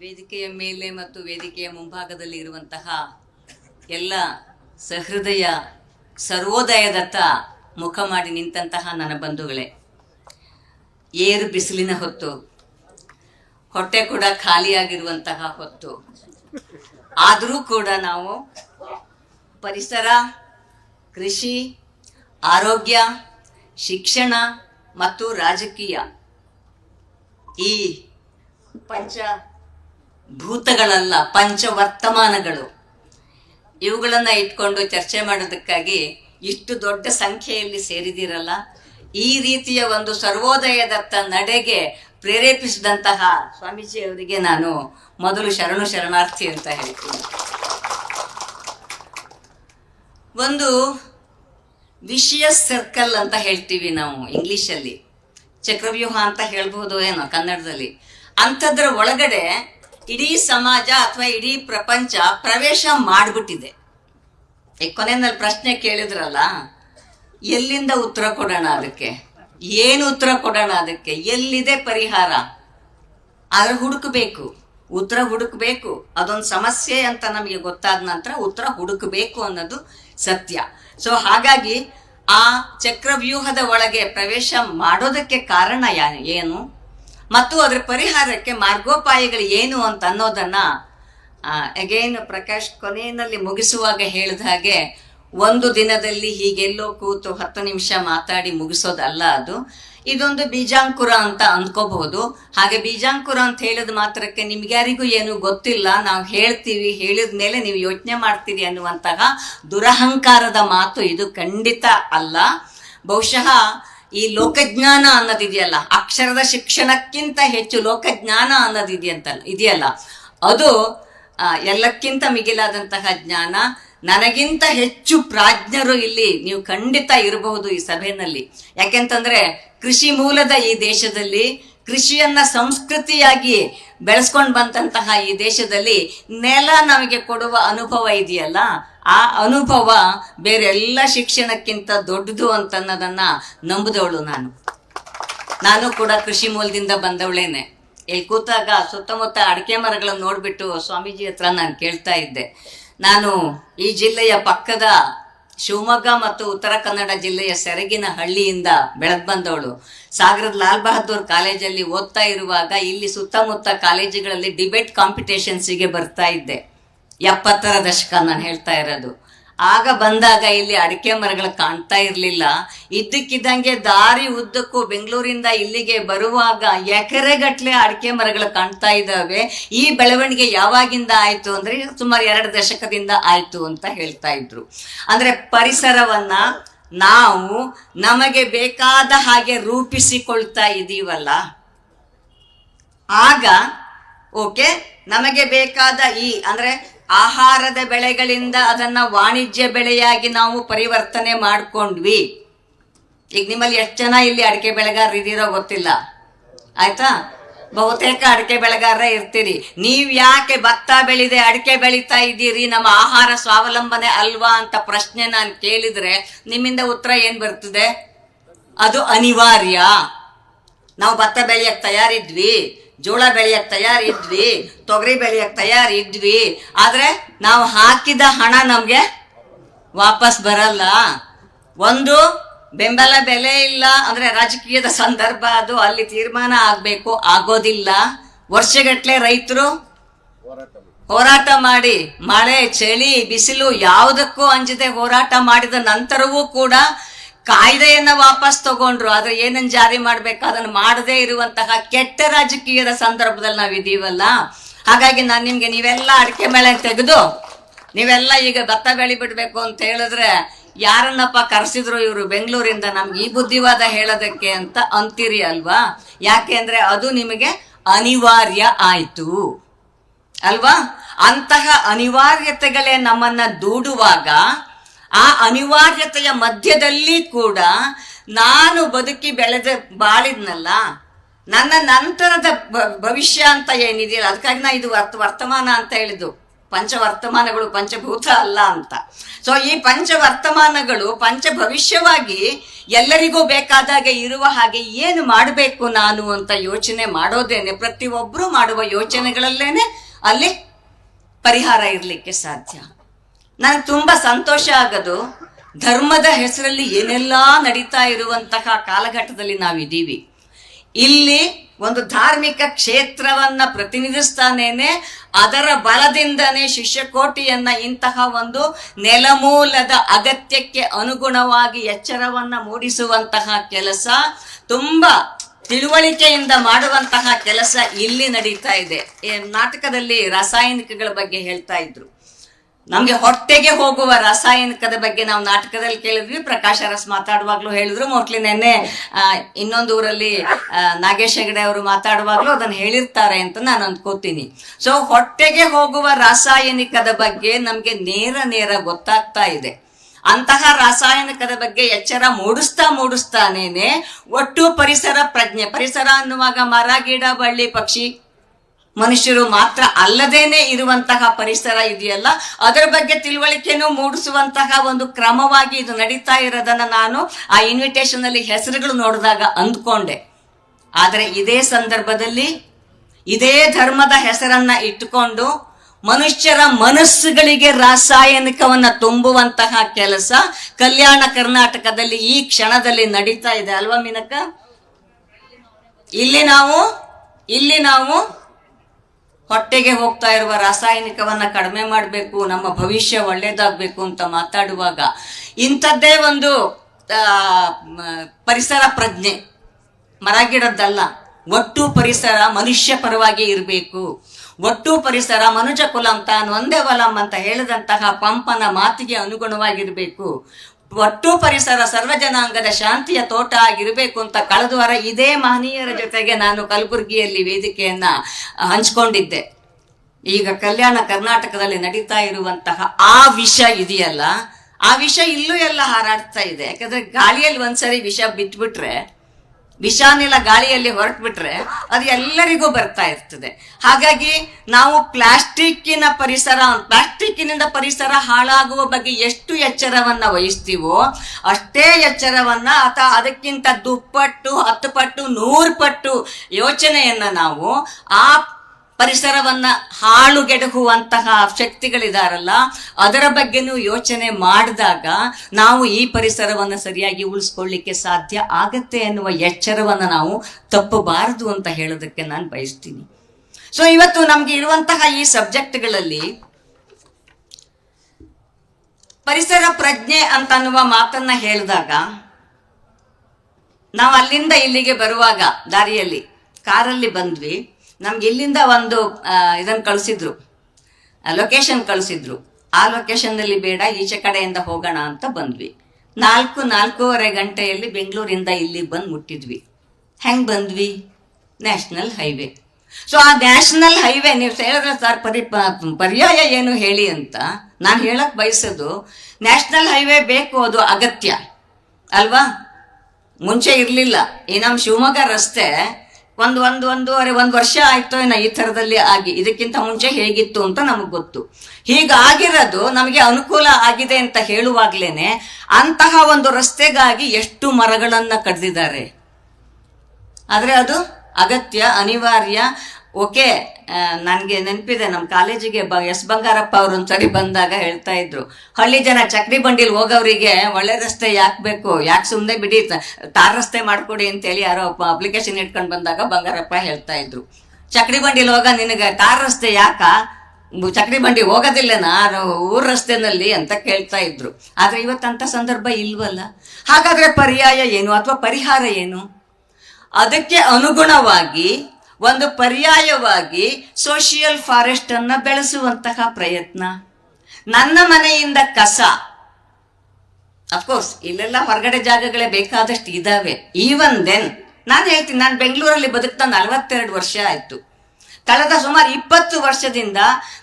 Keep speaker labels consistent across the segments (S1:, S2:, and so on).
S1: ವೇದಿಕೆಯ ಮೇಲೆ ಮತ್ತು ವೇದಿಕೆಯ ಮುಂಭಾಗದಲ್ಲಿ ಇರುವಂತಹ ಎಲ್ಲ ಸಹೃದಯ, ಸರ್ವೋದಯದತ್ತ ಮುಖ ಮಾಡಿ ನಿಂತಹ ನನ್ನ ಬಂಧುಗಳೇ, ಏರು ಬಿಸಿಲಿನ ಹೊತ್ತು, ಹೊಟ್ಟೆ ಕೂಡ ಖಾಲಿಯಾಗಿರುವಂತಹ ಹೊತ್ತು, ಆದರೂ ಕೂಡ ನಾವು ಪರಿಸರ, ಕೃಷಿ, ಆರೋಗ್ಯ, ಶಿಕ್ಷಣ ಮತ್ತು ರಾಜಕೀಯ ಈ ಪಂಚ ಭೂತಗಳಲ್ಲ, ಪಂಚವರ್ತಮಾನಗಳು. ಇವುಗಳನ್ನು ಇಟ್ಕೊಂಡು ಚರ್ಚೆ ಮಾಡೋದಕ್ಕಾಗಿ ಇಷ್ಟು ದೊಡ್ಡ ಸಂಖ್ಯೆಯಲ್ಲಿ ಸೇರಿದಿರಲ್ಲ ಈ ರೀತಿಯ ಒಂದು ಸರ್ವೋದಯದತ್ತ ನಡೆಗೆ ಪ್ರೇರೇಪಿಸಿದಂತಹ ಸ್ವಾಮೀಜಿ ಅವರಿಗೆ ನಾನು ಮೊದಲು ಶರಣು ಶರಣಾರ್ಥಿ ಅಂತ ಹೇಳ್ತೀನಿ. ಒಂದು ವಿಷಯ ಸರ್ಕಲ್ ಅಂತ ಹೇಳ್ತೀವಿ ನಾವು ಇಂಗ್ಲಿಷಲ್ಲಿ. ಚಕ್ರವ್ಯೂಹ ಅಂತ ಹೇಳ್ಬಹುದು ಏನೋ ಕನ್ನಡದಲ್ಲಿ. ಅಂಥದ್ರ ಒಳಗಡೆ ಇಡೀ ಸಮಾಜ ಅಥವಾ ಇಡೀ ಪ್ರಪಂಚ ಪ್ರವೇಶ ಮಾಡಿಬಿಟ್ಟಿದೆ. ಈ ಕೊನೆಯಲ್ಲಿ ಪ್ರಶ್ನೆ ಕೇಳಿದ್ರಲ್ಲ, ಎಲ್ಲಿಂದ ಉತ್ತರ ಕೊಡೋಣ ಅದಕ್ಕೆ? ಏನು ಉತ್ತರ ಕೊಡೋಣ ಅದಕ್ಕೆ? ಎಲ್ಲಿದೆ ಪರಿಹಾರ? ಆದ್ರೆ ಹುಡುಕಬೇಕು, ಉತ್ತರ ಹುಡುಕಬೇಕು. ಅದೊಂದು ಸಮಸ್ಯೆ ಅಂತ ನಮಗೆ ಗೊತ್ತಾದ ನಂತರ ಉತ್ತರ ಹುಡುಕಬೇಕು ಅನ್ನೋದು ಸತ್ಯ. ಸೊ ಹಾಗಾಗಿ ಆ ಚಕ್ರವ್ಯೂಹದ ಒಳಗೆ ಪ್ರವೇಶ ಮಾಡೋದಕ್ಕೆ ಕಾರಣ ಯಾ- ಏನು? ಮತ್ತು ಅದರ ಪರಿಹಾರಕ್ಕೆ ಮಾರ್ಗೋಪಾಯಗಳು ಏನು ಅಂತ ಅನ್ನೋದನ್ನ ಅಗೈನ್ ಪ್ರಕಾಶ್ ಕೊನೆಯಲ್ಲಿ ಮುಗಿಸುವಾಗ ಹೇಳಿದ ಹಾಗೆ, ಒಂದು ದಿನದಲ್ಲಿ ಹೀಗೆಲ್ಲೋ ಕೂತು ಹತ್ತು ನಿಮಿಷ ಮಾತಾಡಿ ಮುಗಿಸೋದಲ್ಲ ಅದು. ಇದೊಂದು ಬೀಜಾಂಕುರ ಅಂತ ಅಂದ್ಕೋಬಹುದು. ಹಾಗೆ ಬೀಜಾಂಕುರ ಅಂತ ಹೇಳಿದ ಮಾತ್ರಕ್ಕೆ ನಿಮ್ಗ್ಯಾರಿಗೂ ಏನು ಗೊತ್ತಿಲ್ಲ. ನಾವು ಹೇಳ್ತೀವಿ, ಹೇಳಿದ ಮೇಲೆ ನೀವು ಯೋಚನೆ ಮಾಡ್ತೀರಿ ಅನ್ನುವಂತಹ ದುರಹಂಕಾರದ ಮಾತು ಇದು ಖಂಡಿತ ಅಲ್ಲ. ಬಹುಶಃ ಈ ಲೋಕಜ್ಞಾನ ಅನ್ನೋದಿದೆಯಲ್ಲ ಅಕ್ಷರದ ಶಿಕ್ಷಣಕ್ಕಿಂತ ಹೆಚ್ಚು ಲೋಕಜ್ಞಾನ ಅನ್ನೋದಿದೆಯಂತಲ್ಲ ಇದೆಯಲ್ಲ. ಅದು ಎಲ್ಲಕ್ಕಿಂತ ಮಿಗಿಲಾದಂತಹ ಜ್ಞಾನ, ನನಗಿಂತ ಹೆಚ್ಚು ಪ್ರಾಜ್ಞರು ಇಲ್ಲಿ ನೀವು ಖಂಡಿತ ಇರಬಹುದು ಈ ಸಭೆಯಲ್ಲಿ. ಯಾಕೆಂತಂದ್ರೆ, ಕೃಷಿ ಮೂಲದ ಈ ದೇಶದಲ್ಲಿ, ಕೃಷಿಯನ್ನ ಸಂಸ್ಕೃತಿಯಾಗಿ ಬೆಳೆಸ್ಕೊಂಡು ಬಂದಂತಹ ಈ ದೇಶದಲ್ಲಿ ನೆಲ ನಮಗೆ ಕೊಡುವ ಅನುಭವ ಇದೆಯಲ್ಲ ಆ ಅನುಭವ ಬೇರೆ ಎಲ್ಲ ಶಿಕ್ಷಣಕ್ಕಿಂತ ದೊಡ್ಡದು ಅಂತನ್ನೋದನ್ನ ನಂಬಿದವಳು ನಾನು. ನಾನು ಕೂಡ ಕೃಷಿ ಮೂಲದಿಂದ ಬಂದವಳೇನೆ. ಇಲ್ಲಿ ಕೂತಾಗ ಸುತ್ತಮುತ್ತ ಅಡಿಕೆ ಮರಗಳನ್ನು ನೋಡ್ಬಿಟ್ಟು ಸ್ವಾಮೀಜಿ ಹತ್ರ ನಾನು ಕೇಳ್ತಾ ಇದ್ದೆ. ನಾನು ಈ ಜಿಲ್ಲೆಯ ಪಕ್ಕದ ಶಿವಮೊಗ್ಗ ಮತ್ತು ಉತ್ತರ ಕನ್ನಡ ಜಿಲ್ಲೆಯ ಸೆರಗಿನ ಹಳ್ಳಿಯಿಂದ ಬೆಳೆದ್ ಬಂದವಳು. ಸಾಗರದ ಲಾಲ್ ಬಹದ್ದೂರ್ ಕಾಲೇಜಲ್ಲಿ ಓದ್ತಾ ಇರುವಾಗ ಇಲ್ಲಿ ಸುತ್ತಮುತ್ತ ಕಾಲೇಜುಗಳಲ್ಲಿ ಡಿಬೇಟ್ ಕಾಂಪಿಟೇಷನ್ಸಿಗೆ ಬರ್ತಾ ಇದ್ದೆ. ಎಪ್ಪತ್ತರ ದಶಕ ನಾನು ಹೇಳ್ತಾ ಇರೋದು. ಆಗ ಬಂದಾಗ ಇಲ್ಲಿ ಅಡಿಕೆ ಮರಗಳು ಕಾಣ್ತಾ ಇರಲಿಲ್ಲ. ಇದ್ದಕ್ಕಿದ್ದಂಗೆ ದಾರಿ ಉದ್ದಕ್ಕೂ ಬೆಂಗಳೂರಿಂದ ಇಲ್ಲಿಗೆ ಬರುವಾಗ ಎಕರೆಗಟ್ಲೆ ಅಡಿಕೆ ಮರಗಳು ಕಾಣ್ತಾ ಇದ್ದಾವೆ. ಈ ಬೆಳವಣಿಗೆ ಯಾವಾಗಿಂದ ಆಯ್ತು ಅಂದ್ರೆ ಸುಮಾರು ಎರಡು ದಶಕದಿಂದ ಆಯ್ತು ಅಂತ ಹೇಳ್ತಾ ಇದ್ರು. ಅಂದ್ರೆ ಪರಿಸರವನ್ನ ನಾವು ನಮಗೆ ಬೇಕಾದ ಹಾಗೆ ರೂಪಿಸಿಕೊಳ್ತಾ ಇದೀವಲ್ಲ. ಆಗ ಓಕೆ ನಮಗೆ ಬೇಕಾದ ಈ ಅಂದ್ರೆ ಆಹಾರದ ಬೆಳೆಗಳಿಂದ ಅದನ್ನ ವಾಣಿಜ್ಯ ಬೆಳೆಯಾಗಿ ನಾವು ಪರಿವರ್ತನೆ ಮಾಡಿಕೊಂಡ್ವಿ. ಈಗ ನಿಮ್ಮಲ್ಲಿ ಎಷ್ಟು ಜನ ಇಲ್ಲಿ ಅಡಿಕೆ ಬೆಳೆಗಾರರು ಇದ್ದೀರೋ ಗೊತ್ತಿಲ್ಲ. ಆಯ್ತಾ? ಬಹುತೇಕ ಅಡಿಕೆ ಬೆಳೆಗಾರರೇ ಇರ್ತೀರಿ. ನೀವ್ ಯಾಕೆ ಭತ್ತ ಬೆಳೆದೆ ಅಡಿಕೆ ಬೆಳೀತಾ ಇದ್ದೀರಿ? ನಮ್ಮ ಆಹಾರ ಸ್ವಾವಲಂಬನೆ ಅಲ್ವಾ ಅಂತ ಪ್ರಶ್ನೆ ನಾನು ಕೇಳಿದ್ರೆ ನಿಮ್ಮಿಂದ ಉತ್ತರ ಏನ್ ಬರ್ತದೆ? ಅದು ಅನಿವಾರ್ಯ. ನಾವು ಭತ್ತ ಬೆಳೆಯಕ್ಕೆ ತಯಾರಿದ್ವಿ. ಜೋಳ ಬೆಳೆಯಕ್ ತಯಾರಿದ್ವಿ ತೊಗರಿ ಬೆಳೆಯಕ್ ತಯಾರಿದ್ವಿ ಆದ್ರೆ ನಾವು ಹಾಕಿದ ಹಣ ನಮ್ಗೆ ವಾಪಸ್ ಬರಲ್ಲ. ಒಂದು, ಬೆಂಬಲ ಬೆಲೆ ಇಲ್ಲ. ಅಂದ್ರೆ ರಾಜಕೀಯದ ಸಂದರ್ಭ ಅದು, ಅಲ್ಲಿ ತೀರ್ಮಾನ ಆಗ್ಬೇಕು, ಆಗೋದಿಲ್ಲ. ವರ್ಷಗಟ್ಲೆ ರೈತರು ಹೋರಾಟ ಮಾಡಿ, ಮಳೆ, ಚಳಿ, ಬಿಸಿಲು ಯಾವುದಕ್ಕೂ ಅಂಜದೆ ಹೋರಾಟ ಮಾಡಿದ ನಂತರವೂ ಕೂಡ ಕಾಯ್ದೆಯನ್ನ ವಾಪಸ್ ತಗೊಂಡ್ರು, ಆದ್ರೆ ಏನನ್ನ ಜಾರಿ ಮಾಡ್ಬೇಕು, ಅದನ್ನ ಮಾಡದೇ ಇರುವಂತಹ ಕೆಟ್ಟ ರಾಜಕೀಯದ ಸಂದರ್ಭದಲ್ಲಿ ನಾವ್ ಇದೀವಲ್ಲ? ಹಾಗಾಗಿ ನಾನು ನಿಮ್ಗೆ ನೀವೆಲ್ಲ ಅಡಿಕೆ ಮೇಳೆ ತೆಗೆದು, ನೀವೆಲ್ಲ ಈಗ ಭತ್ತ ಬೆಳಿ ಬಿಡ್ಬೇಕು ಅಂತ ಹೇಳಿದ್ರೆ ಯಾರನ್ನಪ್ಪ ಕರೆಸಿದ್ರು ಇವರು ಬೆಂಗಳೂರಿಂದ? ನಮ್ಗೆ ಈ ಬುದ್ಧಿವಾದ ಹೇಳೋದಕ್ಕೆ ಅಂತ ಅಂತೀರಿ ಅಲ್ವಾ? ಯಾಕೆ ಅಂದ್ರೆ ಅದು ನಿಮಗೆ ಅನಿವಾರ್ಯ ಆಯ್ತು. ಅಲ್ವಾ? ಅಂತಹ ಅನಿವಾರ್ಯತೆಗಳೇ ನಮ್ಮನ್ನ ದೂಡುವಾಗ ಆ ಅನಿವಾರ್ಯತೆಯ ಮಧ್ಯದಲ್ಲಿ ಕೂಡ ನಾನು ಬದುಕಿ ಬೆಳೆದ ಬಾಳಿದ್ನಲ್ಲ, ನನ್ನ ನಂತರದ ಭವಿಷ್ಯ ಅಂತ ಏನಿದೆಯಲ್ಲ, ಅದಕ್ಕಾಗಿ ನಾ ಇದು ವರ್ತ, ವರ್ತಮಾನ ಅಂತ ಹೇಳಿದ್ದು. ಪಂಚವರ್ತಮಾನಗಳು ಪಂಚಭೂತ ಅಲ್ಲ ಅಂತ. ಸೊ ಈ ಪಂಚವರ್ತಮಾನಗಳು ಪಂಚ ಭವಿಷ್ಯವಾಗಿ ಎಲ್ಲರಿಗೂ ಬೇಕಾದಾಗ ಇರುವ ಹಾಗೆ ಏನು ಮಾಡಬೇಕು ನಾನು ಅಂತ ಯೋಚನೆ ಮಾಡೋದೇನೆ ಪ್ರತಿಯೊಬ್ಬರು ಮಾಡುವ ಯೋಚನೆಗಳಲ್ಲೇನೆ ಅಲ್ಲಿ ಪರಿಹಾರ ಇರಲಿಕ್ಕೆ ಸಾಧ್ಯ. ನನಗೆ ತುಂಬ ಸಂತೋಷ ಆಗೋದು. ಧರ್ಮದ ಹೆಸರಲ್ಲಿ ಏನೆಲ್ಲ ನಡೀತಾ ಇರುವಂತಹ ಕಾಲಘಟ್ಟದಲ್ಲಿ ನಾವಿದ್ದೀವಿ ಇಲ್ಲಿ ಒಂದು ಧಾರ್ಮಿಕ ಕ್ಷೇತ್ರವನ್ನ ಪ್ರತಿನಿಧಿಸ್ತಾನೇನೆ, ಅದರ ಬಲದಿಂದನೇ ಶಿಷ್ಯಕೋಟಿಯನ್ನ ಇಂತಹ ಒಂದು ನೆಲಮೂಲದ ಅಗತ್ಯಕ್ಕೆ ಅನುಗುಣವಾಗಿ ಎಚ್ಚರವನ್ನ ಮೂಡಿಸುವಂತಹ ಕೆಲಸ, ತುಂಬಾ ತಿಳುವಳಿಕೆಯಿಂದ ಮಾಡುವಂತಹ ಕೆಲಸ ಇಲ್ಲಿ ನಡೀತಾ ಇದೆ. ನಾಟಕದಲ್ಲಿ ರಾಸಾಯನಿಕಗಳ ಬಗ್ಗೆ ಹೇಳ್ತಾ ಇದ್ರು. ನಮ್ಗೆ ಹೊಟ್ಟೆಗೆ ಹೋಗುವ ರಾಸಾಯನಿಕದ ಬಗ್ಗೆ ನಾವು ನಾಟಕದಲ್ಲಿ ಕೇಳಿದ್ವಿ. ಪ್ರಕಾಶ್ ಅರಸ್ ಮಾತಾಡುವಾಗ್ಲೂ ಹೇಳಿದ್ರು. ಮೋಸ್ಟ್ಲಿ ನೆನ್ನೆ ಇನ್ನೊಂದು ಊರಲ್ಲಿ ನಾಗೇಶ್ ಹೆಗಡೆ ಅವರು ಮಾತಾಡುವಾಗ್ಲೂ ಅದನ್ನ ಹೇಳಿರ್ತಾರೆ ಅಂತ ನಾನು ಅಂದ್ಕೋತೀನಿ ಸೊ ಹೊಟ್ಟೆಗೆ ಹೋಗುವ ರಾಸಾಯನಿಕದ ಬಗ್ಗೆ ನಮ್ಗೆ ನೇರ ನೇರ ಗೊತ್ತಾಗ್ತಾ ಇದೆ. ಅಂತಹ ರಾಸಾಯನಿಕದ ಬಗ್ಗೆ ಎಚ್ಚರ ಮೂಡಿಸ್ತಾ ಮೂಡಿಸ್ತಾನೇನೆ. ಒಟ್ಟು ಪರಿಸರ ಪ್ರಜ್ಞೆ, ಪರಿಸರ ಅನ್ನುವಾಗ ಮರ, ಗಿಡ, ಬಳ್ಳಿ, ಪಕ್ಷಿ ಮನುಷ್ಯರು ಮಾತ್ರ ಅಲ್ಲದೇನೆ ಇರುವಂತಹ ಪರಿಸರ ಇದೆಯಲ್ಲ, ಅದರ ಬಗ್ಗೆ ತಿಳುವಳಿಕೆನೂ ಮೂಡಿಸುವಂತಹ ಒಂದು ಕ್ರಮವಾಗಿ ಇದು ನಡೀತಾ ಇರೋದನ್ನ ನಾನು ಆ ಇನ್ವಿಟೇಷನ್ ಅಲ್ಲಿ ಹೆಸರುಗಳು ನೋಡಿದಾಗ ಅಂದ್ಕೊಂಡೆ. ಆದರೆ ಇದೇ ಸಂದರ್ಭದಲ್ಲಿ ಇದೇ ಧರ್ಮದ ಹೆಸರನ್ನ ಇಟ್ಟುಕೊಂಡು ಮನುಷ್ಯರ ಮನಸ್ಸುಗಳಿಗೆ ರಾಸಾಯನಿಕವನ್ನ ತುಂಬುವಂತಹ ಕೆಲಸ ಕಲ್ಯಾಣ ಕರ್ನಾಟಕದಲ್ಲಿ ಈ ಕ್ಷಣದಲ್ಲಿ ನಡೀತಾ ಇದೆ ಅಲ್ವಾ ಮೀನಕ್ಕ? ಇಲ್ಲಿ ನಾವು ಇಲ್ಲಿ ನಾವು ಹೊಟ್ಟೆಗೆ ಹೋಗ್ತಾ ಇರುವ ರಾಸಾಯನಿಕವನ್ನ ಕಡಿಮೆ ಮಾಡಬೇಕು, ನಮ್ಮ ಭವಿಷ್ಯ ಒಳ್ಳೇದಾಗಬೇಕು ಅಂತ ಮಾತಾಡುವಾಗ ಇಂಥದ್ದೇ ಒಂದು ಪರಿಸರ ಪ್ರಜ್ಞೆ. ಮರ ಗಿಡದ್ದಲ್ಲ. ಒಟ್ಟು ಪರಿಸರ ಮನುಷ್ಯ ಪರವಾಗಿ ಇರಬೇಕು. ಒಟ್ಟು ಪರಿಸರ ಮನುಜ ಕುಲಂ ತಾನು ಒಂದೇ ವಲಂ ಅಂತ ಹೇಳಿದಂತಹ ಪಂಪನ ಮಾತಿಗೆ ಅನುಗುಣವಾಗಿರಬೇಕು. ಒಟ್ಟು ಪರಿಸರ ಸರ್ವ ಜನಾಂಗದ ಶಾಂತಿಯ ತೋಟ ಆಗಿರಬೇಕು ಅಂತ ಕಳೆದ ವಾರ ಇದೇ ಮಹನೀಯರ ಜೊತೆಗೆ ನಾನು ಕಲಬುರಗಿಯಲ್ಲಿ ವೇದಿಕೆಯನ್ನ ಹಂಚ್ಕೊಂಡಿದ್ದೆ. ಈಗ ಕಲ್ಯಾಣ ಕರ್ನಾಟಕದಲ್ಲಿ ನಡೀತಾ ಇರುವಂತಹ ಆ ವಿಷ ಇದೆಯಲ್ಲ, ಆ ವಿಷ ಇಲ್ಲೂ ಎಲ್ಲ ಹಾರಾಡ್ತಾ ಇದೆ. ಯಾಕಂದ್ರೆ ಗಾಳಿಯಲ್ಲಿ ಒಂದ್ಸರಿ ವಿಷ ಬಿಟ್ಬಿಟ್ರೆ ವಿಷಾನಿಲ ಗಾಳಿಯಲ್ಲಿ ಹೊರಟ್ಬಿಟ್ರೆ ಅದು ಎಲ್ಲರಿಗೂ ಬರ್ತಾ ಇರ್ತದೆ. ಹಾಗಾಗಿ ನಾವು ಪ್ಲಾಸ್ಟಿಕ್ಕಿನ ಪರಿಸರ, ಪ್ಲಾಸ್ಟಿಕ್ಕಿನಿಂದ ಪರಿಸರ ಹಾಳಾಗುವ ಬಗ್ಗೆ ಎಷ್ಟು ಎಚ್ಚರವನ್ನ ವಹಿಸ್ತೀವೋ ಅಷ್ಟೇ ಎಚ್ಚರವನ್ನ ಅಥವಾ ಅದಕ್ಕಿಂತ ದುಪ್ಪಟ್ಟು ಹತ್ತು ಪಟ್ಟು ನೂರು ಪಟ್ಟು ಯೋಚನೆಯನ್ನ ನಾವು ಆ ಪರಿಸರವನ್ನ ಹಾಳುಗೆಡಹುವಂತಹ ಶಕ್ತಿಗಳಿದಾರಲ್ಲ, ಅದರ ಬಗ್ಗೆನೂ ಯೋಚನೆ ಮಾಡಿದಾಗ ನಾವು ಈ ಪರಿಸರವನ್ನ ಸರಿಯಾಗಿ ಉಳಿಸ್ಕೊಳ್ಳಿಕ್ಕೆ ಸಾಧ್ಯ ಆಗತ್ತೆ ಎನ್ನುವ ಎಚ್ಚರವನ್ನ ನಾವು ತಪ್ಪಬಾರದು ಅಂತ ಹೇಳೋದಕ್ಕೆ ನಾನು ಬಯಸ್ತೀನಿ. ಸೊ ಇವತ್ತು ನಮ್ಗೆ ಇರುವಂತಹ ಈ ಸಬ್ಜೆಕ್ಟ್ಗಳಲ್ಲಿ ಪರಿಸರ ಪ್ರಜ್ಞೆ ಅಂತ ಅನ್ನುವ ಮಾತನ್ನ ಹೇಳಿದಾಗ, ನಾವು ಅಲ್ಲಿಂದ ಇಲ್ಲಿಗೆ ಬರುವಾಗ ದಾರಿಯಲ್ಲಿ ಕಾರಲ್ಲಿ ಬಂದ್ವಿ. ನಮ್ಗೆ ಇಲ್ಲಿಂದ ಒಂದು ಇದನ್ನು ಕಳಿಸಿದ್ರು. ಲೊಕೇಶನ್ ಕಳಿಸಿದ್ರು. ಆ ಲೊಕೇಶನ್ನಲ್ಲಿ ಬೇಡ, ಈಚೆ ಕಡೆಯಿಂದ ಹೋಗೋಣ ಅಂತ ಬಂದ್ವಿ. ನಾಲ್ಕು, ನಾಲ್ಕೂವರೆ ಗಂಟೆಯಲ್ಲಿ ಬೆಂಗಳೂರಿಂದ ಇಲ್ಲಿ ಬಂದು ಮುಟ್ಟಿದ್ವಿ. ಹೆಂಗೆ ಬಂದ್ವಿ? National highway. ಸೊ ಆ ನ್ಯಾಷನಲ್ ಹೈವೇ ನೀವು ಹೇಳಿದ್ರೆ ಸರ್ ಪರಿ ಪರ್ಯಾಯ ಏನು ಹೇಳಿ ಅಂತ ನಾನು ಹೇಳಕ್ ಬಯಸೋದು, ನ್ಯಾಷನಲ್ ಹೈವೇ ಬೇಕು ಅದು ಅಗತ್ಯ. ಅಲ್ವಾ? ಮುಂಚೆ ಇರಲಿಲ್ಲ. ಈ ನಮ್ಮ ಶಿವಮೊಗ್ಗ ರಸ್ತೆ ಒಂದು ಒಂದು ಒಂದೂವರೆ ಒಂದು ವರ್ಷ ಆಯ್ತು ಏನೋ ಈ ಥರದಲ್ಲಿ ಆಗಿ. ಇದಕ್ಕಿಂತ ಮುಂಚೆ ಹೇಗಿತ್ತು ಅಂತ ನಮಗೆ ಗೊತ್ತು. ಹೀಗಾಗಿರೋದು ನಮಗೆ ಅನುಕೂಲ ಆಗಿದೆ ಅಂತ ಹೇಳುವಾಗ್ಲೇನೆ ಅಂತಹ ಒಂದು ರಸ್ತೆಗಾಗಿ ಎಷ್ಟು ಮರಗಳನ್ನು ಕಡ್ದಿದ್ದಾರೆ. ಆದರೆ ಅದು ಅಗತ್ಯ, ಅನಿವಾರ್ಯ ಓಕೆ ನನಗೆ ನೆನಪಿದೆ ನಮ್ಮ ಕಾಲೇಜಿಗೆ ಬ ಎಸ್. ಬಂಗಾರಪ್ಪ ಅವರು ಒಂದ್ಸರಿ ಬಂದಾಗ ಹೇಳ್ತಾ ಇದ್ರು. ಹಳ್ಳಿ ಜನ ಚಕ್ರಿ ಬಂಡಿಲಿ ಹೋಗೋರಿಗೆ ಒಳ್ಳೆ ರಸ್ತೆ ಯಾಕೆ ಬೇಕು? ಯಾಕೆ ಸುಮ್ಮನೆ ಬಿಡಿ ತಾರ್ ರಸ್ತೆ ಮಾಡ್ಕೊಡಿ ಅಂತೇಳಿ ಯಾರೋ ಅಪ್ಲಿಕೇಶನ್ ಇಟ್ಕೊಂಡು ಬಂದಾಗ ಬಂಗಾರಪ್ಪ ಹೇಳ್ತಾ ಇದ್ರು. ಚಕ್ರಿ ಬಂಡಿಲಿ ಹೋಗ ನಿನಗೆ ತಾರ್ ರಸ್ತೆ ಯಾಕ? ಚಕ್ರಿ ಬಂಡಿ ಹೋಗೋದಿಲ್ಲನಾ? ಊರ್ ರಸ್ತೆನಲ್ಲಿ ಅಂತ ಕೇಳ್ತಾ ಇದ್ರು. ಆದ್ರೆ ಇವತ್ತಂತ ಸಂದರ್ಭ ಇಲ್ವಲ್ಲ? ಹಾಗಾದ್ರೆ ಪರ್ಯಾಯ ಏನು ಅಥವಾ ಪರಿಹಾರ ಏನು? ಅದಕ್ಕೆ ಅನುಗುಣವಾಗಿ ಒಂದು ಪರ್ಯಾಯವಾಗಿ ಸೋಷಿಯಲ್ ಫಾರೆಸ್ಟ್ ಅನ್ನ ಬೆಳೆಸುವಂತಹ ಪ್ರಯತ್ನ. ನನ್ನ ಮನೆಯಿಂದ ಕಸ. ಅಫ್ಕೋರ್ಸ್ ಇಲ್ಲೆಲ್ಲ ಹೊರಗಡೆ ಜಾಗಗಳೇ ಬೇಕಾದಷ್ಟು ಇದಾವೆ. ಈವನ್ ದೆನ್ ನಾನು ಹೇಳ್ತೀನಿ, ನಾನು ಬೆಂಗಳೂರಲ್ಲಿ ಬದುಕ್ತಾ ನಲವತ್ತೆರಡು ವರ್ಷ ಆಯ್ತು. ಕಳೆದ ಸುಮಾರು ಇಪ್ಪತ್ತು ವರ್ಷದಿಂದ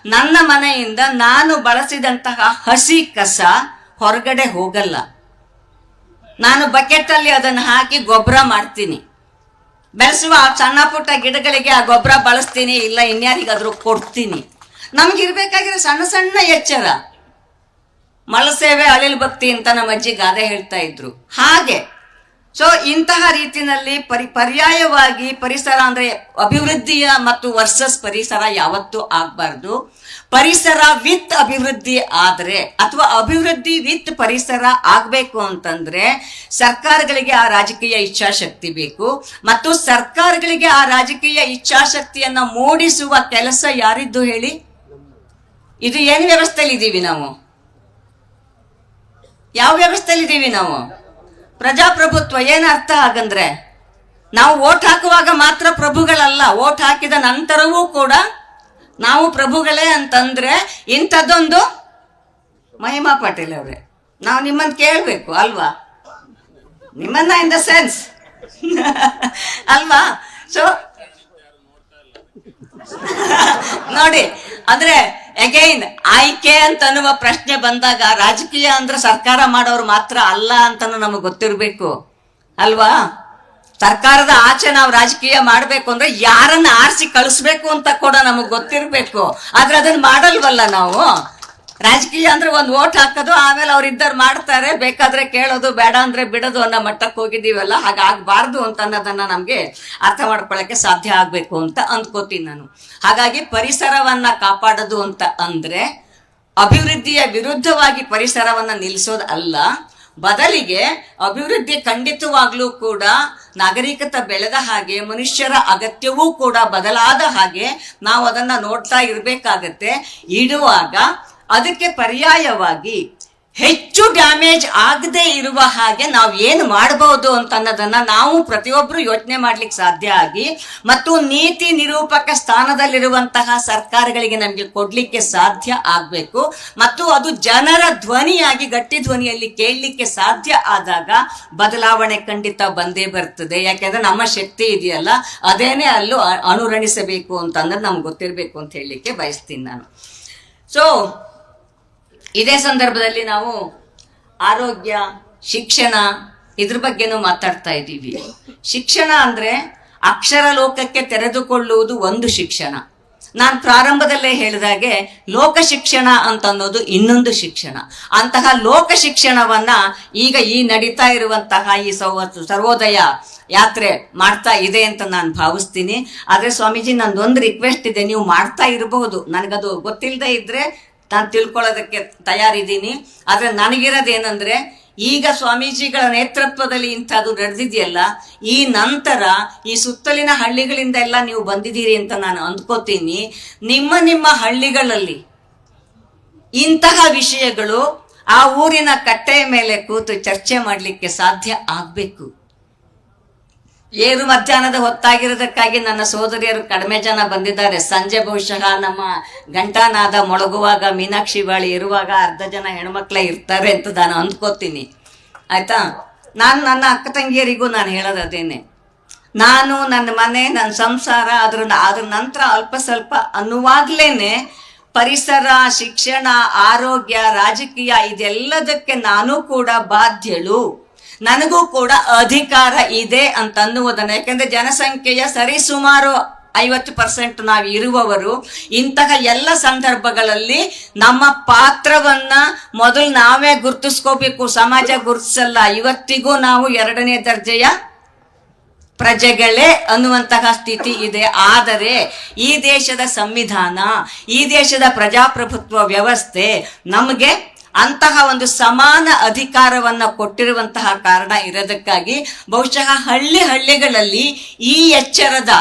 S1: ನನ್ನ ಮನೆಯಿಂದ ನಾನು ಬಳಸಿದಂತಹ ಹಸಿ ಕಸ ಹೊರಗಡೆ ಹೋಗಲ್ಲ. ನಾನು ಬಕೆಟ್ ಅಲ್ಲಿ ಅದನ್ನು ಹಾಕಿ ಗೊಬ್ಬರ ಮಾಡ್ತೀನಿ. ಬೆಳೆಸುವ ಸಣ್ಣ ಪುಟ್ಟ ಗಿಡಗಳಿಗೆ ಆ ಗೊಬ್ಬರ ಬಳಸ್ತೀನಿ, ಇಲ್ಲ ಇನ್ಯಾರಿಗಾದ್ರೂ ಕೊಡ್ತೀನಿ. ನಮ್ಗಿರ್ಬೇಕಾಗಿರೋ ಸಣ್ಣ ಸಣ್ಣ ಎಚ್ಚರ. ಮಳಸೇವೆ ಅಳಿಲ್ ಭಕ್ತಿ ಅಂತ ನಮ್ಮ ಅಜ್ಜಿ ಗಾದೆ ಹೇಳ್ತಾ ಇದ್ರು. ಹಾಗೆ, ಸೊ ಇಂತಹ ರೀತಿನಲ್ಲಿ ಪರಿ, ಪರ್ಯಾಯವಾಗಿ ಪರಿಸರ ಅಂದ್ರೆ ಅಭಿವೃದ್ಧಿಯ ಮತ್ತು ವರ್ಸಸ್ ಪರಿಸರ ಯಾವತ್ತೂ ಆಗ್ಬಾರ್ದು. ಪರಿಸರ ವಿತ್ ಅಭಿವೃದ್ಧಿ ಆದ್ರೆ, ಅಥವಾ ಅಭಿವೃದ್ಧಿ ವಿತ್ ಪರಿಸರ ಆಗಬೇಕು ಅಂತಂದ್ರೆ ಸರ್ಕಾರಗಳಿಗೆ ಆ ರಾಜಕೀಯ ಇಚ್ಛಾಶಕ್ತಿ ಬೇಕು. ಮತ್ತು ಸರ್ಕಾರಗಳಿಗೆ ಆ ರಾಜಕೀಯ ಇಚ್ಛಾಶಕ್ತಿಯನ್ನ ಮೂಡಿಸುವ ಕೆಲಸ ಯಾರಿದ್ದು ಹೇಳಿ? ಇದು ಏನ್ ವ್ಯವಸ್ಥೆಯಲ್ಲಿ ಇದ್ದೀವಿ ನಾವು? ಯಾವ ವ್ಯವಸ್ಥೆಯಲ್ಲಿ ಇದ್ದೀವಿ ನಾವು? ಪ್ರಜಾಪ್ರಭುತ್ವ ಏನ್ ಅರ್ಥ ಹಾಗಂದ್ರೆ, ನಾವು ಓಟ್ ಹಾಕುವಾಗ ಮಾತ್ರ ಪ್ರಭುಗಳಲ್ಲ, ಓಟ್ ಹಾಕಿದ ನಂತರವೂ ಕೂಡ ನಾವು ಪ್ರಭುಗಳೇ ಅಂತಂದ್ರೆ ಇಂಥದ್ದೊಂದು ಮಹಿಮಾ ಪಾಟೀಲ್ ಅವರೇ. ನಾವು ನಿಮ್ಮನ್ನ ಕೇಳಬೇಕು, ಅಲ್ವಾ? ನಿಮ್ಮನ್ನ ಇನ್ ದ ಸೆನ್ಸ್ ಅಲ್ವಾ? ಸೊ ನೋಡಿ, ಅಂದ್ರೆ ಅಗೈನ್ ಆಯ್ಕೆ ಅಂತ ಅನ್ನುವ ಪ್ರಶ್ನೆ ಬಂದಾಗ ರಾಜಕೀಯ ಅಂದ್ರೆ ಸರ್ಕಾರ ಮಾಡೋರು ಮಾತ್ರ ಅಲ್ಲ ಅಂತ ನಮಗೆ ಗೊತ್ತಿರಬೇಕು. ಅಲ್ವಾ? ಸರ್ಕಾರದ ಆಚೆ ನಾವು ರಾಜಕೀಯ ಮಾಡ್ಬೇಕು ಅಂದ್ರೆ ಯಾರನ್ನ ಆರಿಸಿ ಕಳಿಸ್ಬೇಕು ಅಂತ ಕೂಡ ನಮಗ್ ಗೊತ್ತಿರ್ಬೇಕು. ಆದ್ರೆ ಅದನ್ನ ಮಾಡಲ್ವಲ್ಲ ನಾವು? ರಾಜಕೀಯ ಅಂದ್ರೆ ಒಂದ್ ಓಟ್ ಹಾಕೋದು, ಆಮೇಲೆ ಅವ್ರಿದ್ದವ್ರು ಮಾಡ್ತಾರೆ. ಬೇಕಾದ್ರೆ ಕೇಳೋದು, ಬೇಡ ಅಂದ್ರೆ ಬಿಡೋದು ಅನ್ನೋ ಮಟ್ಟಕ್ಕೆ ಹೋಗಿದ್ದೀವಲ್ಲ ಹಾಗಾಗಬಾರ್ದು ಅಂತ ಅನ್ನೋದನ್ನ ನಮ್ಗೆ ಅರ್ಥ ಮಾಡ್ಕೊಳಕ್ಕೆ ಸಾಧ್ಯ ಆಗ್ಬೇಕು ಅಂತ ಅಂದ್ಕೋತೀನಿ ನಾನು. ಹಾಗಾಗಿ ಪರಿಸರವನ್ನ ಕಾಪಾಡೋದು ಅಂತ ಅಂದ್ರೆ ಅಭಿವೃದ್ಧಿಯ ವಿರುದ್ಧವಾಗಿ ಪರಿಸರವನ್ನ ನಿಲ್ಲಿಸೋದು ಅಲ್ಲ ಬದಲಿಗೆ ಅಭಿವೃದ್ಧಿ ಖಂಡಿತವಾಗ್ಲೂ ಕೂಡ ನಾಗರಿಕತೆ ಬೆಳೆದ ಹಾಗೆ ಮನುಷ್ಯರ ಅಗತ್ಯವೂ ಕೂಡ ಬದಲಾದ ಹಾಗೆ ನಾವು ಅದನ್ನ ನೋಡ್ತಾ ಇರಬೇಕಾಗತ್ತೆ. ಇಡುವಾಗ ಅದಕ್ಕೆ ಪರ್ಯಾಯವಾಗಿ ಹೆಚ್ಚು ಡ್ಯಾಮೇಜ್ ಆಗದೆ ಇರುವ ಹಾಗೆ ನಾವು ಏನು ಮಾಡಬಹುದು ಅಂತ ಅನ್ನೋದನ್ನ ನಾವು ಪ್ರತಿಯೊಬ್ಬರು ಯೋಚನೆ ಮಾಡ್ಲಿಕ್ಕೆ ಸಾಧ್ಯ ಆಗಿ, ಮತ್ತು ನೀತಿ ನಿರೂಪಕ ಸ್ಥಾನದಲ್ಲಿರುವಂತಹ ಸರ್ಕಾರಗಳಿಗೆ ನಮಗೆ ಕೊಡ್ಲಿಕ್ಕೆ ಸಾಧ್ಯ ಆಗ್ಬೇಕು, ಮತ್ತು ಅದು ಜನರ ಧ್ವನಿಯಾಗಿ, ಗಟ್ಟಿ ಧ್ವನಿಯಲ್ಲಿ ಕೇಳಲಿಕ್ಕೆ ಸಾಧ್ಯ ಆದಾಗ ಬದಲಾವಣೆ ಖಂಡಿತ ಬಂದೇ ಬರ್ತದೆ. ಯಾಕೆಂದ್ರೆ ನಮ್ಮ ಶಕ್ತಿ ಇದೆಯಲ್ಲ, ಅದೇನೇ ಅಲ್ಲೂ ಅನುರಣಿಸಬೇಕು ಅಂತಂದ್ರೆ ನಮ್ಗೆ ಗೊತ್ತಿರಬೇಕು ಅಂತ ಹೇಳಲಿಕ್ಕೆ ಬಯಸ್ತೀನಿ ನಾನು. ಸೊ ಇದೇ ಸಂದರ್ಭದಲ್ಲಿ ನಾವು ಆರೋಗ್ಯ, ಶಿಕ್ಷಣ ಇದ್ರ ಬಗ್ಗೆನೂ ಮಾತಾಡ್ತಾ ಇದ್ದೀವಿ. ಶಿಕ್ಷಣ ಅಂದ್ರೆ ಅಕ್ಷರ ಲೋಕಕ್ಕೆ ತೆರೆದುಕೊಳ್ಳುವುದು ಒಂದು ಶಿಕ್ಷಣ. ನಾನು ಪ್ರಾರಂಭದಲ್ಲೇ ಹೇಳಿದಾಗೆ ಲೋಕ ಶಿಕ್ಷಣ ಅಂತ ಅನ್ನೋದು ಇನ್ನೊಂದು ಶಿಕ್ಷಣ. ಅಂತಹ ಲೋಕ ಶಿಕ್ಷಣವನ್ನ ಈಗ ಈ ನಡೀತಾ ಇರುವಂತಹ ಈ ಸರ್ವ ಸರ್ವೋದಯ ಯಾತ್ರೆ ಮಾಡ್ತಾ ಇದೆ ಅಂತ ನಾನು ಭಾವಿಸ್ತೀನಿ. ಆದ್ರೆ ಸ್ವಾಮೀಜಿ ನಂದೊಂದು ರಿಕ್ವೆಸ್ಟ್ ಇದೆ, ನೀವು ಮಾಡ್ತಾ ಇರಬಹುದು ನನಗದು ಗೊತ್ತಿಲ್ಲದೆ ಇದ್ರೆ ನಾನು ತಿಳ್ಕೊಳ್ಳೋದಕ್ಕೆ ತಯಾರಿದ್ದೀನಿ. ಆದ್ರೆ ನನಗಿರೋದೇನಂದ್ರೆ, ಈಗ ಸ್ವಾಮೀಜಿಗಳ ನೇತೃತ್ವದಲ್ಲಿ ಇಂಥದ್ದು ನಡೆದಿದೆಯಲ್ಲ, ಈ ನಂತರ ಈ ಸುತ್ತಲಿನ ಹಳ್ಳಿಗಳಿಂದ ಎಲ್ಲ ನೀವು ಬಂದಿದ್ದೀರಿ ಅಂತ ನಾನು ಅಂದ್ಕೋತೀನಿ. ನಿಮ್ಮ ನಿಮ್ಮ ಹಳ್ಳಿಗಳಲ್ಲಿ ಇಂತಹ ವಿಷಯಗಳು ಆ ಊರಿನ ಕಟ್ಟೆಯ ಮೇಲೆ ಕೂತು ಚರ್ಚೆ ಮಾಡಲಿಕ್ಕೆ ಸಾಧ್ಯ ಆಗಬೇಕು. ಏರು ಮಧ್ಯಾಹ್ನದ ಹೊತ್ತಾಗಿರೋದಕ್ಕಾಗಿ ನನ್ನ ಸೋದರಿಯರು ಕಡಿಮೆ ಜನ ಬಂದಿದ್ದಾರೆ. ಸಂಜೆ ಬಹುಶಃ ನಮ್ಮ ಗಂಟಾನಾದ ಮೊಳಗುವಾಗ, ಮೀನಾಕ್ಷಿ ಬಾಳಿ ಇರುವಾಗ ಅರ್ಧ ಜನ ಹೆಣ್ಮಕ್ಳೇ ಇರ್ತಾರೆ ಅಂತ ನಾನು ಅಂದ್ಕೋತೀನಿ. ಆಯ್ತಾ? ನಾನು ನನ್ನ ಅಕ್ಕ ತಂಗಿಯರಿಗೂ ನಾನು ಹೇಳೋದು ಅದೇನೆ. ನಾನು ನನ್ನ ಮನೆ, ನನ್ನ ಸಂಸಾರ ಅದ್ರ ಅದ್ರ ನಂತರ ಅಲ್ಪ ಸ್ವಲ್ಪ ಅನ್ನುವಾಗ್ಲೇನೆ ಪರಿಸರ, ಶಿಕ್ಷಣ, ಆರೋಗ್ಯ, ರಾಜಕೀಯ, ಇದೆಲ್ಲದಕ್ಕೆ ನಾನು ಕೂಡ ಬಾಧ್ಯಳು. ನನಗೂ ಕೂಡ ಅಧಿಕಾರ ಇದೆ ಅಂತ ಅನ್ನುವುದನ್ನ. ಯಾಕಂದ್ರೆ ಜನಸಂಖ್ಯೆಯ ಸರಿಸುಮಾರು ಐವತ್ತು ಪರ್ಸೆಂಟ್ ನಾವು ಇರುವವರು. ಇಂತಹ ಎಲ್ಲ ಸಂದರ್ಭಗಳಲ್ಲಿ ನಮ್ಮ ಪಾತ್ರವನ್ನ ಮೊದಲು ನಾವೇ ಗುರುತಿಸ್ಕೋಬೇಕು. ಸಮಾಜ ಗುರುತಿಸಲ್ಲ. ಇವತ್ತಿಗೂ ನಾವು ಎರಡನೇ ದರ್ಜೆಯ ಪ್ರಜೆಗಳೇ ಅನ್ನುವಂತಹ ಸ್ಥಿತಿ ಇದೆ. ಆದರೆ ಈ ದೇಶದ ಸಂವಿಧಾನ, ಈ ದೇಶದ ಪ್ರಜಾಪ್ರಭುತ್ವ ವ್ಯವಸ್ಥೆ ನಮಗೆ ಅಂತಹ ಒಂದು ಸಮಾನ ಅಧಿಕಾರವನ್ನ ಕೊಟ್ಟಿರುವಂತಹ ಕಾರಣ ಇರೋದಕ್ಕಾಗಿ ಬಹುಶಃ ಹಳ್ಳಿ ಹಳ್ಳಿಗಳಲ್ಲಿ ಈ ಎಚ್ಚರದ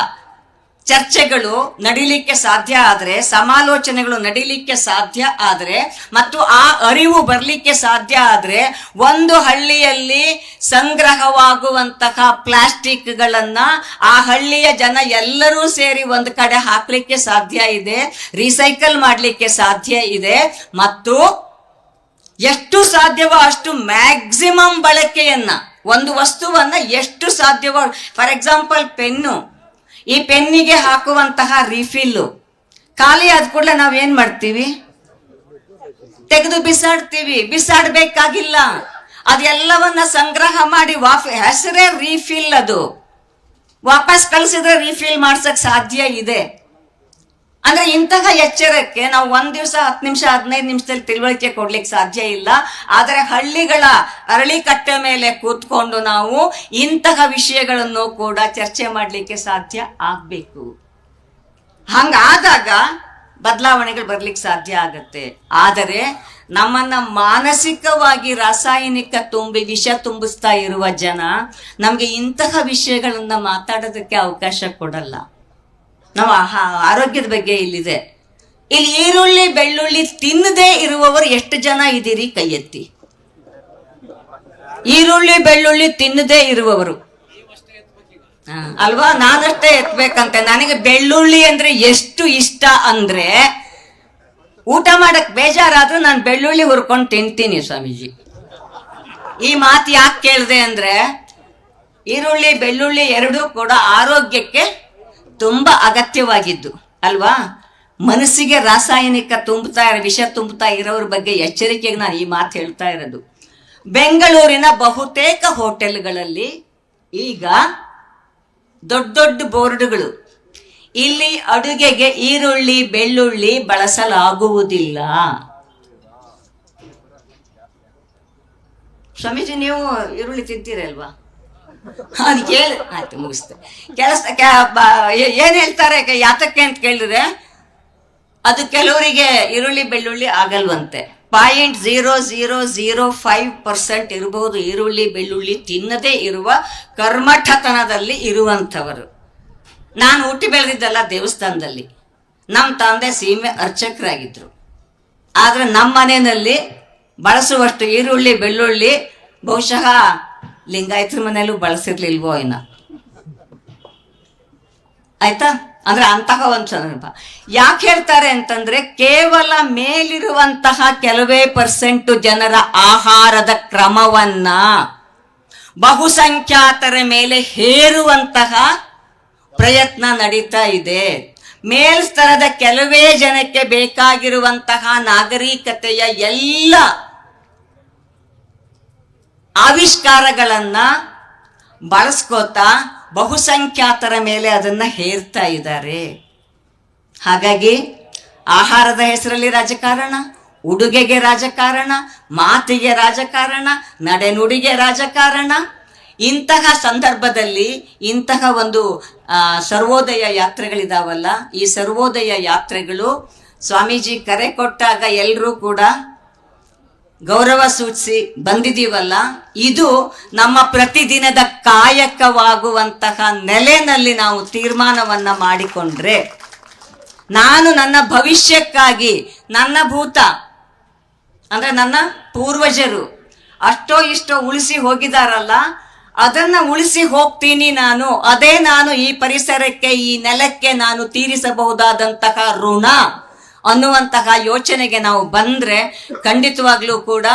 S1: ಚರ್ಚೆಗಳು ನಡೀಲಿಕ್ಕೆ ಸಾಧ್ಯ ಆದರೆ, ಸಮಾಲೋಚನೆಗಳು ನಡೀಲಿಕ್ಕೆ ಸಾಧ್ಯ ಆದರೆ, ಮತ್ತು ಆ ಅರಿವು ಬರಲಿಕ್ಕೆ ಸಾಧ್ಯ ಆದರೆ ಒಂದು ಹಳ್ಳಿಯಲ್ಲಿ ಸಂಗ್ರಹವಾಗುವಂತಹ ಪ್ಲಾಸ್ಟಿಕ್ಗಳನ್ನ ಆ ಹಳ್ಳಿಯ ಜನ ಎಲ್ಲರೂ ಸೇರಿ ಒಂದು ಕಡೆ ಹಾಕಲಿಕ್ಕೆ ಸಾಧ್ಯ ಇದೆ, ರೀಸೈಕಲ್ ಮಾಡಲಿಕ್ಕೆ ಸಾಧ್ಯ ಇದೆ, ಮತ್ತು ಎಷ್ಟು ಸಾಧ್ಯವೋ ಅಷ್ಟು ಮ್ಯಾಕ್ಸಿಮಮ್ ಬಳಕೆಯನ್ನ, ಒಂದು ವಸ್ತುವನ್ನ ಎಷ್ಟು ಸಾಧ್ಯವೋ. For example pen. ಈ ಪೆನ್ನಿಗೆ ಹಾಕುವಂತಹ ರಿಫಿಲ್ಲು. ಖಾಲಿ ಆದ ಕೂಡಲೇ ನಾವೇನ್ ಮಾಡ್ತೀವಿ? ತೆಗೆದು ಬಿಸಾಡ್ತೀವಿ. ಬಿಸಾಡ್ಬೇಕಾಗಿಲ್ಲ. ಅದೆಲ್ಲವನ್ನ ಸಂಗ್ರಹ ಮಾಡಿ ವಾಫ್ ಹೆಸರೇ ರೀಫಿಲ್ ಅದು. ವಾಪಸ್ ಕಳಿಸಿದ್ರೆ ರೀಫಿಲ್ ಮಾಡ್ಸಕ್ ಸಾಧ್ಯ ಇದೆ. ಅಂದ್ರೆ ಇಂತಹ ಎಚ್ಚರಕ್ಕೆ ನಾವು ಒಂದ್ ದಿವಸ ಹತ್ತು ನಿಮಿಷ, ಹದಿನೈದು ನಿಮಿಷದಲ್ಲಿ ತಿಳುವಳಿಕೆ ಕೊಡ್ಲಿಕ್ಕೆ ಸಾಧ್ಯ ಇಲ್ಲ. ಆದರೆ ಹಳ್ಳಿಗಳ ಅರಳಿಕಟ್ಟೆ ಮೇಲೆ ಕೂತ್ಕೊಂಡು ನಾವು ಇಂತಹ ವಿಷಯಗಳನ್ನು ಕೂಡ ಚರ್ಚೆ ಮಾಡಲಿಕ್ಕೆ ಸಾಧ್ಯ ಆಗ್ಬೇಕು. ಹಂಗಾದಾಗ ಬದಲಾವಣೆಗಳು ಬರ್ಲಿಕ್ಕೆ ಸಾಧ್ಯ ಆಗತ್ತೆ. ಆದರೆ ನಮ್ಮನ್ನ ಮಾನಸಿಕವಾಗಿ ರಾಸಾಯನಿಕ ತುಂಬಿ ವಿಷ ತುಂಬಿಸ್ತಾ ಇರುವ ಜನ ನಮ್ಗೆ ಇಂತಹ ವಿಷಯಗಳನ್ನ ಮಾತಾಡೋದಕ್ಕೆ ಅವಕಾಶ ಕೊಡಲ್ಲ. ನಾವು ಆರೋಗ್ಯದ ಬಗ್ಗೆ ಇಲ್ಲಿದೆ. ಇಲ್ಲಿ ಈರುಳ್ಳಿ, ಬೆಳ್ಳುಳ್ಳಿ ತಿನ್ನದೇ ಇರುವವರು ಎಷ್ಟು ಜನ ಇದ್ದೀರಿ ಕೈ ಎತ್ತಿ ಈರುಳ್ಳಿ, ಬೆಳ್ಳುಳ್ಳಿ ತಿನ್ನದೇ ಇರುವವರು. ಅಲ್ವಾ? ನಾನಷ್ಟೇ ಎತ್ಬೇಕಂತೆ. ನನಗೆ ಬೆಳ್ಳುಳ್ಳಿ ಅಂದ್ರೆ ಎಷ್ಟು ಇಷ್ಟ ಅಂದ್ರೆ ಊಟ ಮಾಡಕ್ ಬೇಜಾರಾದ್ರೂ ನಾನು ಬೆಳ್ಳುಳ್ಳಿ ಹುರ್ಕೊಂಡು ತಿಂತೀನಿ ಸ್ವಾಮೀಜಿ. ಈ ಮಾತು ಯಾಕೆ ಕೇಳಿದೆ ಅಂದ್ರೆ ಈರುಳ್ಳಿ, ಬೆಳ್ಳುಳ್ಳಿ ಎರಡೂ ಕೂಡ ಆರೋಗ್ಯಕ್ಕೆ ತುಂಬಾ ಅಗತ್ಯವಾಗಿದ್ದು, ಅಲ್ವಾ? ಮನಸ್ಸಿಗೆ ರಾಸಾಯನಿಕ ತುಂಬುತ್ತಾ, ವಿಷ ತುಂಬುತ್ತಾ ಇರೋರ ಬಗ್ಗೆ ಎಚ್ಚರಿಕೆಗೆ ನಾನು ಈ ಮಾತು ಹೇಳ್ತಾ ಇರೋದು. ಬೆಂಗಳೂರಿನ ಬಹುತೇಕ ಹೋಟೆಲ್ಗಳಲ್ಲಿ ಈಗ ದೊಡ್ಡ ದೊಡ್ಡ ಬೋರ್ಡ್ಗಳು. ಇಲ್ಲಿ ಅಡುಗೆಗೆ ಈರುಳ್ಳಿ, ಬೆಳ್ಳುಳ್ಳಿ ಬಳಸಲಾಗುವುದಿಲ್ಲ. ಸ್ವಾಮೀಜಿ, ನೀವು ಈರುಳ್ಳಿ ತಿಂತೀರಲ್ವಾ? ಅದು ಕೇಳಿ, ಆಯ್ತು ಮುಗಿಸ್ತೆ ಕೆಲಸ ಏನು ಹೇಳ್ತಾರೆ ಯಾತಕ್ಕೆ ಅಂತ ಕೇಳಿದ್ರೆ, ಅದು ಕೆಲವರಿಗೆ ಈರುಳ್ಳಿ, ಬೆಳ್ಳುಳ್ಳಿ ಆಗಲ್ವಂತೆ. Point zero zero zero five percent ಇರಬಹುದು ಈರುಳ್ಳಿ, ಬೆಳ್ಳುಳ್ಳಿ ತಿನ್ನದೇ ಇರುವ ಕರ್ಮಠತನದಲ್ಲಿ ಇರುವಂಥವರು. ನಾನು ಹುಟ್ಟಿ ಬೆಳೆದಿದ್ದಲ್ಲ ದೇವಸ್ಥಾನದಲ್ಲಿ. ನಮ್ಮ ತಂದೆ ಸೀಮೆ ಅರ್ಚಕರಾಗಿದ್ರು. ಆದರೆ ನಮ್ಮ ಮನೆಯಲ್ಲಿ ಬಳಸುವಷ್ಟು ಈರುಳ್ಳಿ, ಬೆಳ್ಳುಳ್ಳಿ ಬಹುಶಃ ಲಿಂಗಾಯತರ ಮನೆಯಲ್ಲೂ ಬಳಸಿರ್ಲಿಲ್ವೋ ಇನ್ನ? ಆಯ್ತಾ? ಅಂದ್ರೆ ಅಂತಹ ಒಂದು ಸಂದರ್ಭ. ಯಾಕೆ ಹೇಳ್ತಾರೆ ಅಂತಂದ್ರೆ ಕೇವಲ ಮೇಲಿರುವಂತಹ ಕೆಲವೇ ಪರ್ಸೆಂಟ್ ಜನರ ಆಹಾರದ ಕ್ರಮವನ್ನ ಬಹುಸಂಖ್ಯಾತರ ಮೇಲೆ ಹೇರುವಂತಹ ಪ್ರಯತ್ನ ನಡೀತಾ ಇದೆ. ಮೇಲ್ಸ್ತರದ ಕೆಲವೇ ಜನಕ್ಕೆ ಬೇಕಾಗಿರುವಂತಹ ನಾಗರಿಕತೆಯ ಎಲ್ಲ ಆವಿಷ್ಕಾರಗಳನ್ನ ಬಳಸ್ಕೋತಾ ಬಹುಸಂಖ್ಯಾತರ ಮೇಲೆ ಅದನ್ನ ಹೇರ್ತಾ ಇದ್ದಾರೆ. ಹಾಗಾಗಿ ಆಹಾರದ ಹೆಸರಲ್ಲಿ ರಾಜಕಾರಣ, ಉಡುಗೆಗೆ ರಾಜಕಾರಣ, ಮಾತಿಗೆ ರಾಜಕಾರಣ, ನಡೆನುಡಿಗೆ ರಾಜಕಾರಣ, ಇಂತಹ ಸಂದರ್ಭದಲ್ಲಿ ಇಂತಹ ಒಂದು ಸರ್ವೋದಯ ಯಾತ್ರೆಗಳಿದಾವಲ್ಲ, ಈ ಸರ್ವೋದಯ ಯಾತ್ರೆಗಳು ಸ್ವಾಮೀಜಿ ಕರೆ ಕೊಟ್ಟಾಗ ಎಲ್ಲರೂ ಕೂಡ ಗೌರವ ಸೂಚಿಸಿ, ಬಂದಿದ್ದೀವಲ್ಲ? ಇದು ನಮ್ಮ ಪ್ರತಿದಿನದ ಕಾಯಕವಾಗುವಂತಹ ನೆಲೆನಲ್ಲಿ ನಾವು ತೀರ್ಮಾನವನ್ನ ಮಾಡಿಕೊಂಡ್ರೆ, ನಾನು ನನ್ನ ಭವಿಷ್ಯಕ್ಕಾಗಿ, ನನ್ನ ಭೂತ, ಅಂದ್ರೆ ನನ್ನ ಪೂರ್ವಜರು ಅಷ್ಟೋ ಇಷ್ಟೋ ಉಳಿಸಿ ಹೋಗಿದಾರಲ್ಲ, ಅದನ್ನ ಉಳಿಸಿ ಹೋಗ್ತೀನಿ ನಾನು, ಅದೇ ನಾನು ಈ ಪರಿಸರಕ್ಕೆ, ಈ ನೆಲಕ್ಕೆ ನಾನು ತೀರಿಸಬಹುದಾದಂತಹ ಋಣ. ಅನ್ನುವಂತಹ ಯೋಚನೆಗೆ ನಾವು ಬಂದ್ರೆ ಖಂಡಿತವಾಗ್ಲೂ ಕೂಡ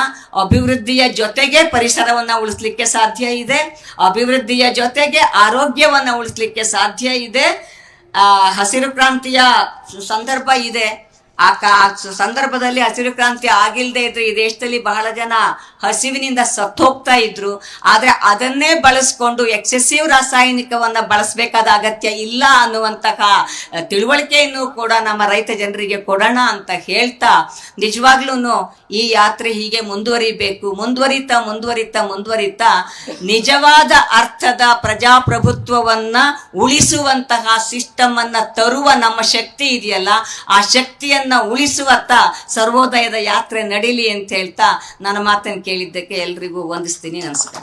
S1: ಅಭಿವೃದ್ಧಿಯ ಜೊತೆಗೆ ಪರಿಸರವನ್ನ ಉಳಿಸ್ಲಿಕ್ಕೆ ಸಾಧ್ಯ ಇದೆ. ಅಭಿವೃದ್ಧಿಯ ಜೊತೆಗೆ ಆರೋಗ್ಯವನ್ನ ಉಳಿಸ್ಲಿಕ್ಕೆ ಸಾಧ್ಯ ಇದೆ. ಹಸಿರು ಕ್ರಾಂತಿಯ ಸಂದರ್ಭ ಇದೆ. ಆ ಕಾ ಸಂದರ್ಭದಲ್ಲಿ ಹಸಿರು ಕ್ರಾಂತಿ ಆಗಿಲ್ಲದೆ ಇದ್ರೆ, ಈ ದೇಶದಲ್ಲಿ ಬಹಳ ಜನ ಹಸಿವಿನಿಂದ ಸತ್ತೋಗ್ತಾ ಇದ್ರು. ಆದ್ರೆ ಅದನ್ನೇ ಬಳಸ್ಕೊಂಡು ಎಕ್ಸೆಸಿವ್ ರಾಸಾಯನಿಕವನ್ನ ಬಳಸಬೇಕಾದ ಅಗತ್ಯ ಇಲ್ಲ ಅನ್ನುವಂತಹ ತಿಳುವಳಿಕೆಯನ್ನು ಕೂಡ ನಮ್ಮ ರೈತ ಜನರಿಗೆ ಕೊಡೋಣ ಅಂತ ಹೇಳ್ತಾ ನಿಜವಾಗ್ಲೂ ಈ ಯಾತ್ರೆ ಹೀಗೆ ಮುಂದುವರಿಬೇಕು, ಮುಂದುವರಿತಾ ಮುಂದುವರಿತಾ ಮುಂದುವರಿತಾ ನಿಜವಾದ ಅರ್ಥದ ಪ್ರಜಾಪ್ರಭುತ್ವವನ್ನ ಉಳಿಸುವಂತಹ ಸಿಸ್ಟಮ್ ಅನ್ನ ತರುವ ನಮ್ಮ ಶಕ್ತಿ ಇದೆಯಲ್ಲ, ಆ ಶಕ್ತಿಯನ್ನ ಉಳಿಸುವತ್ತ ಸರ್ವೋದಯದ ಯಾತ್ರೆ ನಡೀಲಿ ಅಂತ ಹೇಳ್ತಾ ನನ್ನ ಮಾತನ್ನು ಕೇಳಿದ್ದಕ್ಕೆ ಎಲ್ರಿಗೂ ವಂದಿಸ್ತೀನಿ ನಮಸ್ಕಾರ.